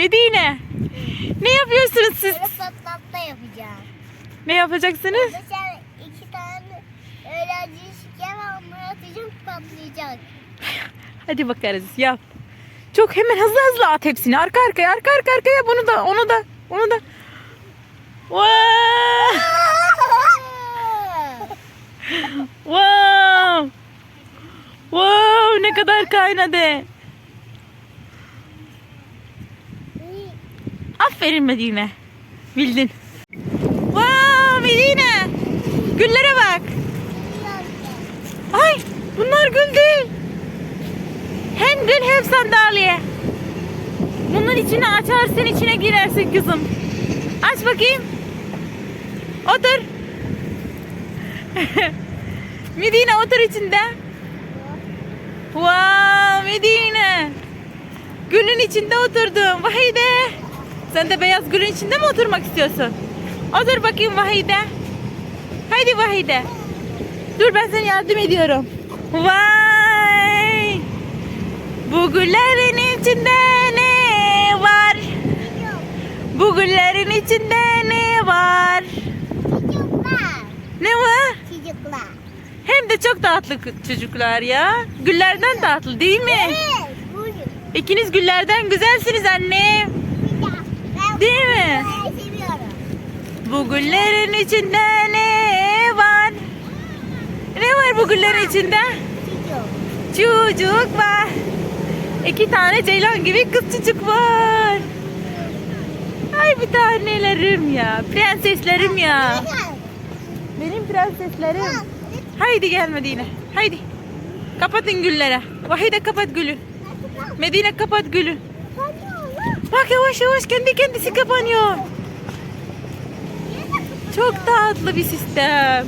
Medine. Ne yapıyorsunuz siz? Böyle patlatma yapacağım. Ne yapacaksınız? Mesela iki tane öğrenci şeker almaya atacağım patlayacak. Hadi bakarız yap. Çok hemen hızlı hızlı at hepsini. Arka arkaya arka arka arkaya bunu da onu da onu da. Wow! Wow! Wow ne kadar kaynadı. Aferin Medine. Bildin. Wow Medine. Güllere bak. Ay bunlar gül değil. Hem gül hem sandalye. Bunun içine açarsın içine girersin kızım. Aç bakayım. Otur. Medine otur içinde. Wow Medine. Gülün içinde oturdum. Vahide. Sen de beyaz gülün içinde mi oturmak istiyorsun? Otur bakayım Vahide. Haydi Vahide. Dur ben sana yardım ediyorum. Vay! Bu güllerin içinde ne var? Bu güllerin içinde ne var? Çocuklar. Ne var? Çocuklar. Hem de çok tatlı çocuklar ya. Güllerden tatlı değil mi? Evet. Buyurun. İkiniz güllerden güzelsiniz anne. Değil mi? Seviyorum. Bu güllerin içinde ne var? Ne var bu güllerin içinde? Çocuk. Çocuk var. İki tane ceylan gibi kız çocuk var. Ay bir tanelerim ya. Prenseslerim ya. Benim prenseslerim. Haydi gel Medine. Haydi. Kapatın güllere. Vahide kapat gülü. Medine kapat gülü. Bak yavaş yavaş kendi kendisi kapanıyor. Çok tatlı bir sistem.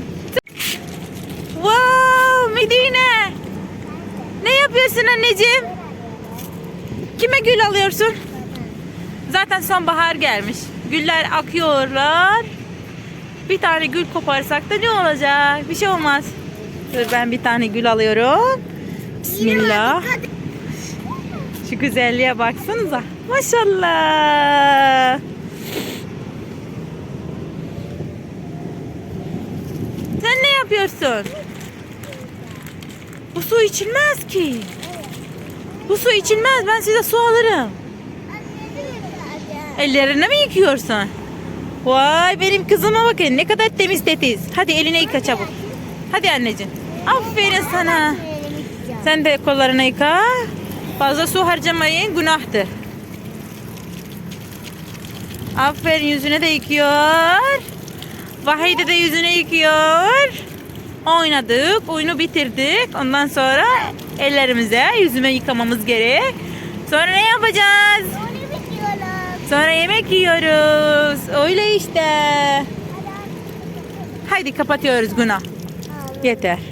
Wow Medine. Ne yapıyorsun anneciğim? Kime gül alıyorsun? Zaten sonbahar gelmiş. Güller akıyorlar. Bir tane gül koparsak da ne olacak? Bir şey olmaz. Dur ben bir tane gül alıyorum. Bismillah. Şu güzelliğe baksanıza. Maşallah. Sen ne yapıyorsun? Bu su içilmez ki. Bu su içilmez. Ben size su alırım. Ellerini mi yıkıyorsun? Vay benim kızıma bakın ne kadar temiz tetiz. Hadi eline yıka çabuk. Hadi anneciğim. Aferin sana. Sen de kollarını yıka. Fazla su harcamayın günahtır. Aferin yüzüne de yıkıyor. Vahide de yüzüne yıkıyor. Oynadık, oyunu bitirdik. Ondan sonra ellerimize yüzüme yıkamamız gerek. Sonra ne yapacağız? Sonra yemek yiyoruz. Öyle işte. Haydi kapatıyoruz günah. Yeter.